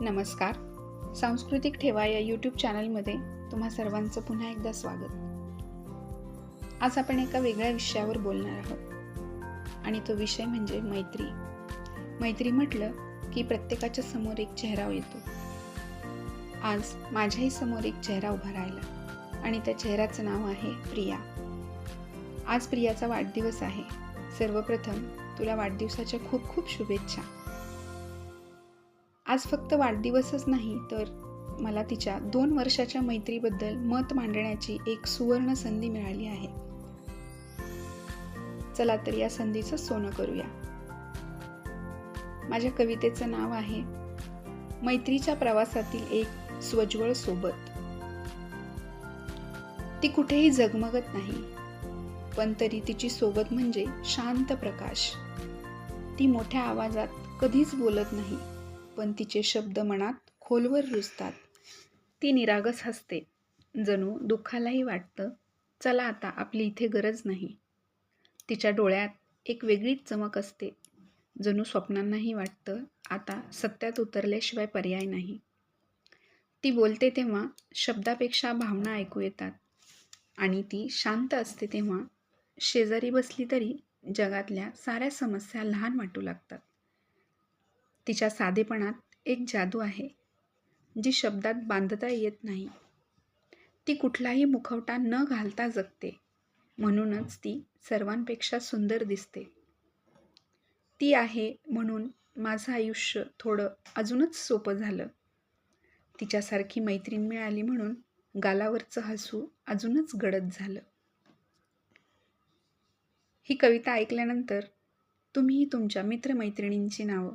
नमस्कार. सांस्कृतिक ठेवा या यूट्यूब चॅनलमध्ये तुम्हा सर्वांचं पुन्हा एकदा स्वागत. आज आपण एका वेगळ्या विषयावर बोलणार आहोत. आणि तो विषय म्हणजे मैत्री. मैत्री म्हटलं की प्रत्येकाच्या समोर एक चेहरा येतो. आज माझ्याही समोर एक चेहरा उभा राहिला आणि त्या चेहऱ्याचं नाव आहे प्रिया. आज प्रियाचा वाढदिवस आहे. सर्वप्रथम तुला वाढदिवसाच्या खूप खूप शुभेच्छा. आज फक्त वाढदिवसच नाही तर मला तिच्या दोन वर्षाच्या मैत्रीबद्दल मत मांडण्याची एक सुवर्ण संधी मिळाली आहे. चला तर या संधीचं सोनं करूया. माझ्या कवितेचं नाव आहे मैत्रीच्या प्रवासातील एक स्वज्वळ सोबत. ती कुठेही जगमगत नाही पण तरी तिची सोबत म्हणजे शांत प्रकाश. ती मोठ्या आवाजात कधीच बोलत नाही. पण तिचे शब्द मनात खोलवर रुजतात. ती निरागस हसते. जणू दुःखालाही वाटतं चला आता आपली इथे गरज नाही. तिच्या डोळ्यात एक वेगळीच चमक असते. जणू स्वप्नांनाही वाटतं आता सत्यात उतरल्याशिवाय पर्याय नाही. ती बोलते तेव्हा शब्दापेक्षा भावना ऐकू येतात. आणि ती शांत असते तेव्हा शेजारी बसली तरी जगातल्या साऱ्या समस्या लहान वाटू लागतात. तिच्या साधेपणात एक जादू आहे जी शब्दात बांधता येत नाही. ती कुठलाही मुखवटा न घालता जगते म्हणूनच ती सर्वांपेक्षा सुंदर दिसते. ती आहे म्हणून माझं आयुष्य थोडं अजूनच सोपं झालं. तिच्यासारखी मैत्रीण मिळाली म्हणून गालावरचं हसू अजूनच गडद झालं. ही कविता ऐकल्यानंतर तुम्हीही तुमच्या मित्रमैत्रिणींची नावं